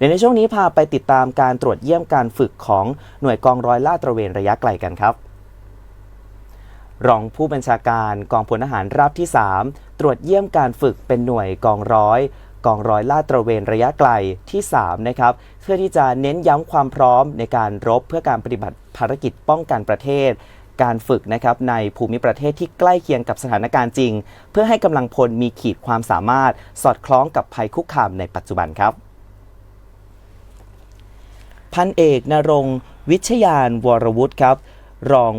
เดี๋ยวในช่วงนี้พาไปติดตามการตรวจเยี่ยมการฝึกของหน่วยกองร้อยลาดตระเวนระยะไกลกันครับ รองผู้บัญชาการกองพลทหารราบที่ 3 ตรวจเยี่ยมการฝึกเป็นหน่วยกองร้อยกองร้อยลาดตระเวนระยะไกลที่3นะครับเพื่อที่จะเน้นย้ำความพร้อมในการรบเพื่อการปฏิบัติภารกิจป้องกันประเทศ การฝึกนะครับในภูมิประเทศที่ใกล้เคียงกับสถานการณ์จริง เพื่อให้กำลังพลมีขีดความสามารถสอดคล้องกับภัยคุกคามในปัจจุบันครับ พันเอกนรงวิชยานวรวุฒิครับ รอง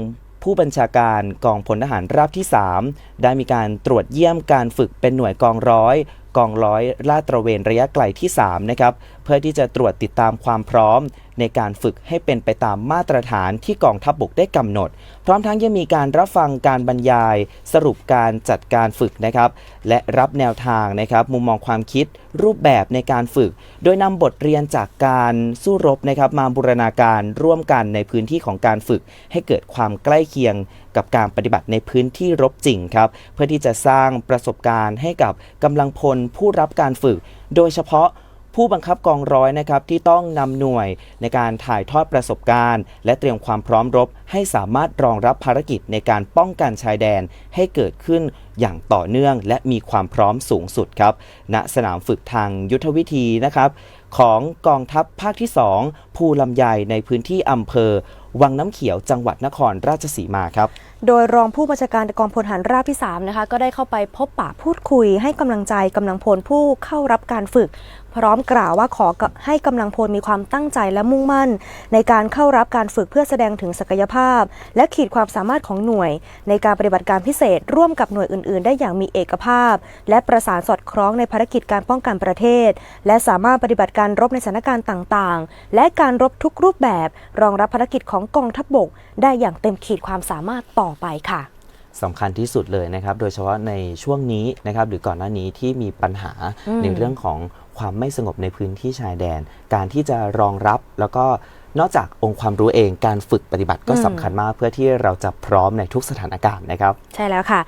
ผู้บัญชาการกองพลทหารราบที่ 3 ได้มีการตรวจเยี่ยมการฝึกเป็นหน่วยกองร้อย กองร้อยลาดตระเวนระยะไกลที่ 3 นะครับ เพื่อที่จะตรวจติดตามความพร้อม ในการฝึกให้เป็นไปตามมาตรฐานที่กองทัพบบกได้กำหนด พร้อมทั้งยังมีการรับฟังการบรรยาย สรุปการจัดการฝึกนะครับ และรับแนวทางนะครับมุมมองความคิดรูปแบบในการฝึก โดยนำบทเรียนจากการสู้รบนะครับมาบูรณาการร่วมกันในพื้นที่ของการฝึก ให้เกิดความใกล้เคียงกับการปฏิบัติในพื้นที่รบจริงครับ เพื่อที่จะสร้างประสบการณ์ให้กับกำลังพลผู้รับการฝึก โดยเฉพาะ ผู้บังคับกองร้อยนะครับที่ต้องนำหน่วยในการถ่ายทอดประสบการณ์ และเตรียมความพร้อมรบ ให้สามารถรองรับภารกิจในการป้องกันชายแดนให้เกิดขึ้นอย่างต่อเนื่อง และมีความพร้อมสูงสุดครับณสนามฝึกทางยุทธวิธีนะครับของกองทัพภาคที่ 2 ภูลำไยในพื้นที่อำเภอ วังน้ำเขียวจังหวัดนครราชสีมาครับ โดยรองผู้บัญชาการกองพลทหารราบที่3นะคะก็ได้เข้าไปพบปะพูดคุย ให้กำลังใจกำลังพลผู้เข้ารับการฝึก พร้อมกล่าวว่าขอให้กำลังพลมีความตั้งใจและมุ่งมั่น ในการเข้ารับการฝึกเพื่อแสดงถึงศักยภาพ และขีดความสามารถของหน่วย ในการปฏิบัติการพิเศษ ร่วมกับหน่วยอื่น ๆ ได้อย่างมีเอกภาพ และประสานสอดคล้องในภารกิจการป้องกันประเทศ และสามารถปฏิบัติการรบในสถานการณ์ต่าง ๆ และการรบทุกรูปแบบ รองรับภารกิจของกองทัพบก ได้อย่างเต็มขีดความสามารถต่อไปค่ะสำคัญที่สุดเลยนะครับ โดยเฉพาะในช่วงนี้นะครับหรือก่อนหน้านี้ที่มีปัญหาอืมในเรื่องของความไม่สงบในพื้นที่ชายแดน การที่จะรองรับแล้วก็นอกจากองค์ความรู้เองการฝึกปฏิบัติก็อืมสำคัญมากเพื่อที่เราจะพร้อมในทุกสถานการณ์นะครับ ใช่แล้วค่ะ